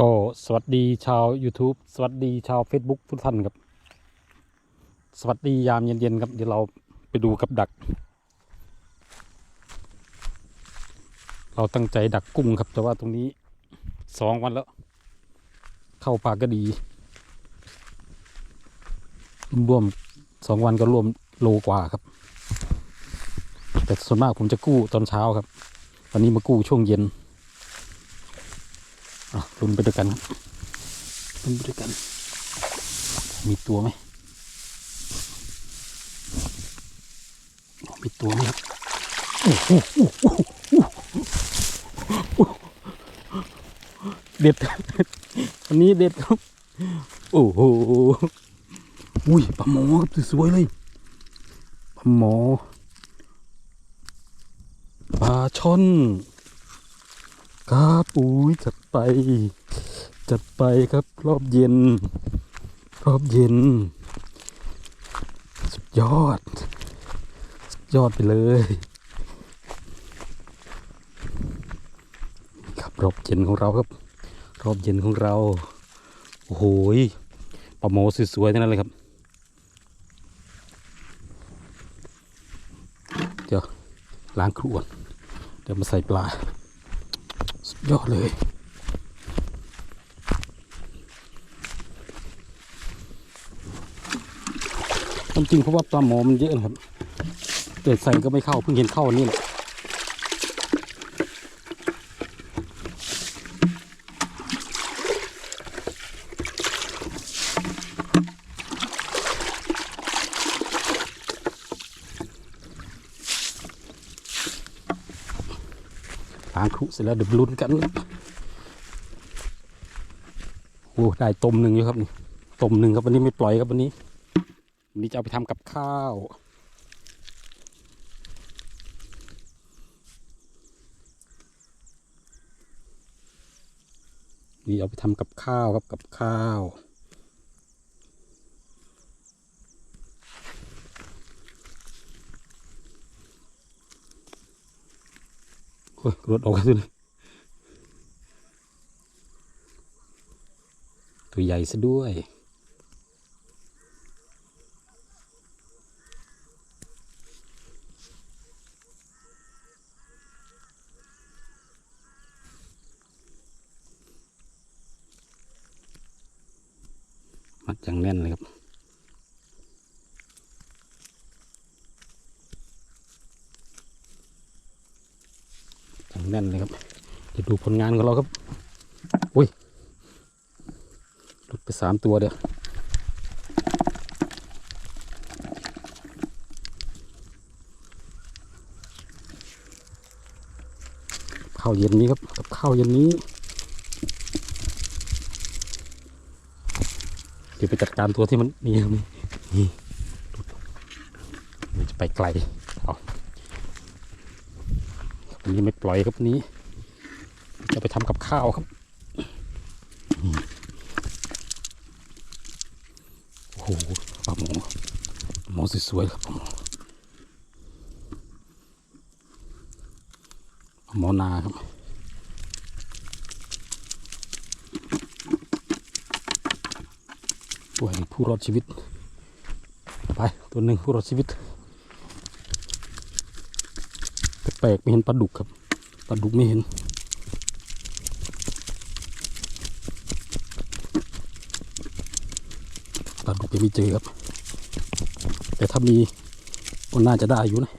ก็สวัสดีชาว YouTube สวัสดีชาว Facebook ทุกท่านครับ สวัสดียามเย็นๆครับ เดี๋ยวเราไปดูกับดัก เราตั้งใจดักกุ้งครับ แต่ว่าตรงนี้สองวันแล้ว เข้าปากก็ดีรวมสองวันก็รวมโลกว่าครับ แต่ส่วนมากผมจะกู้ตอนเช้าครับ วันนี้มากู้ช่วงเย็น ลุ้นไปด้วยกันครับลุ้นไปด้วยกัน มีตัวไหมมีตัวไหมครับเด็ดอันนี้เด็ดครับ โอ้โหอุ้ยปลาหมอครับสวยเลยปลาหมอปลาช่อน ครับอุ้ยจัดไป จัดไปครับรอบเย็น รอบเย็น สุดยอด สุดยอดไปเลยครับรอบเย็นของเราครับ รอบเย็นของเรา โอ้โหยปลาโมสวยๆทั้งนั้นเลยครับเดี๋ยวล้างครวนเดี๋ยวมาใส่ปลา ยอดเลยจริงเพราะว่าปลาหมอมันเยอะนะครับแต่ใส่ก็ไม่เข้าเพิ่งเห็นเข้านี่แหละางครุเสร็จแล้วเดี๋ยวลุ้นกันโอ้ได้ต้มหนึ่งอยู่ครับนี่ต้มหนึ่งครับวันนี้ไม่ปล่อยครับวันนี้วันนี้จะเอาไปทำกับข้าวนี่เอาไปทำกับข้าวครับกับข้าว โอ้ย รถออกกันเลยตัวใหญ่ซะด้วยมัดอย่างแน่นเลยครับ อย่างแน่นเลยครับเดี๋ยวดูผลงานของเราครับอุ้ยหลุดไปสามตัวเดียวข้าวเย็นนี้ครับกับข้าวเย็นนี้ เดี๋ยวไปจัดการตัวที่มันนี่ครับนี่นี่มันจะไปไกล นนี้ไม่ปล่อยครับนี้ จะไปทำกับข้าวครับโอ้โหปลาหมอหมอสวยๆครับปลาหมอปลาหมอนาครับตัวแห่งผู้รอดชีวิต ไป ตัวหนึ่งผู้รอดชีวิต แปลกไม่เห็นปลาดุกครับปลาดุกไม่เห็น ปลาดุกยังไม่เจอครับ แต่ถ้ามีก็น่าจะได้อยู่นะ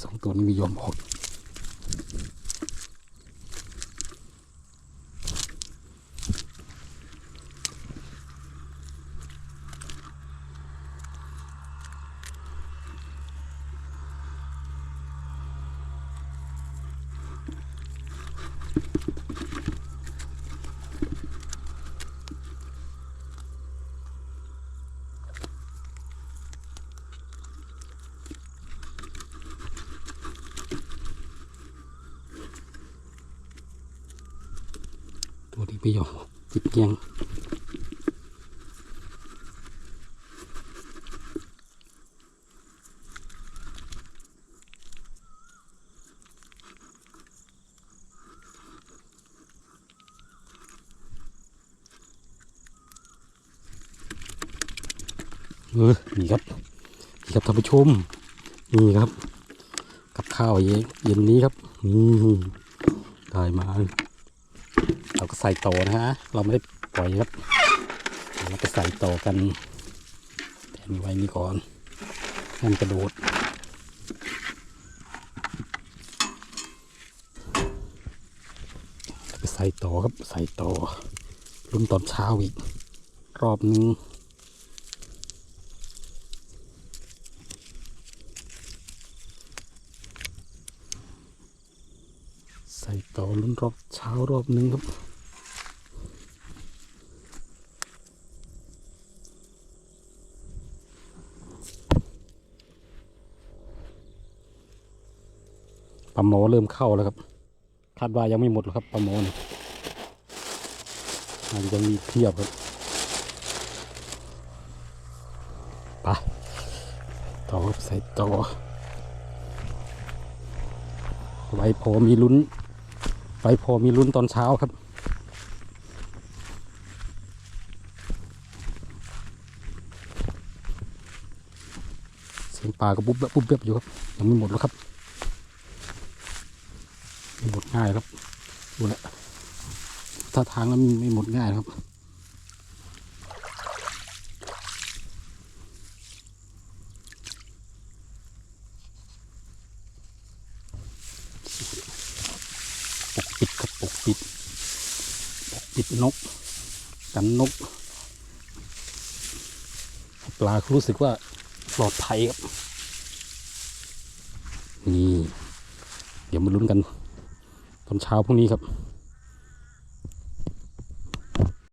สองตัวนี้ไม่ยอมออก ไปหยอกจิบเกียงเออนี่ครับนี่ครับท่านผู้ชมนี่ครับ กับข้าวเย็นนี้ครับนี่ได้มา เราก็ใส่ต่อนะฮะ เราไม่ได้ปล่อยครับ เราไปใส่ต่อกันแทนไว้นี่ก่อนให้มันกระโดดไปใส่ต่อครับใส่ต่อรุ่นตอนเช้าอีก รอบนึงใส่ต่อรุ่นรอบเช้ารอบนึงครับ ลาหมอเริ่มเข้าแล้วครับคาดว่ายังไม่หมดหรอกครับปลาหมอนี่อาจจะยังมีเทียบครับไปต่อใส่ต่อไว้พอมีลุ้นไว้พอมีลุ้นตอนเช้าครับเสียงปลาก็ปุ๊บแบบปุ๊บแบบอยู่ครับยังไม่หมดหรอกครับ ง่ายครับ ดูแลถ้าทางแล้วไม่หมดง่ายครับ ปกปิดครับปกปิด ปกปิดนก กันนก ปลาเขารู้สึกว่าปลอดภัยครับ นี่ เดี๋ยวมาลุ้นกัน ตอนเช้าพรุ่งนี้ครับ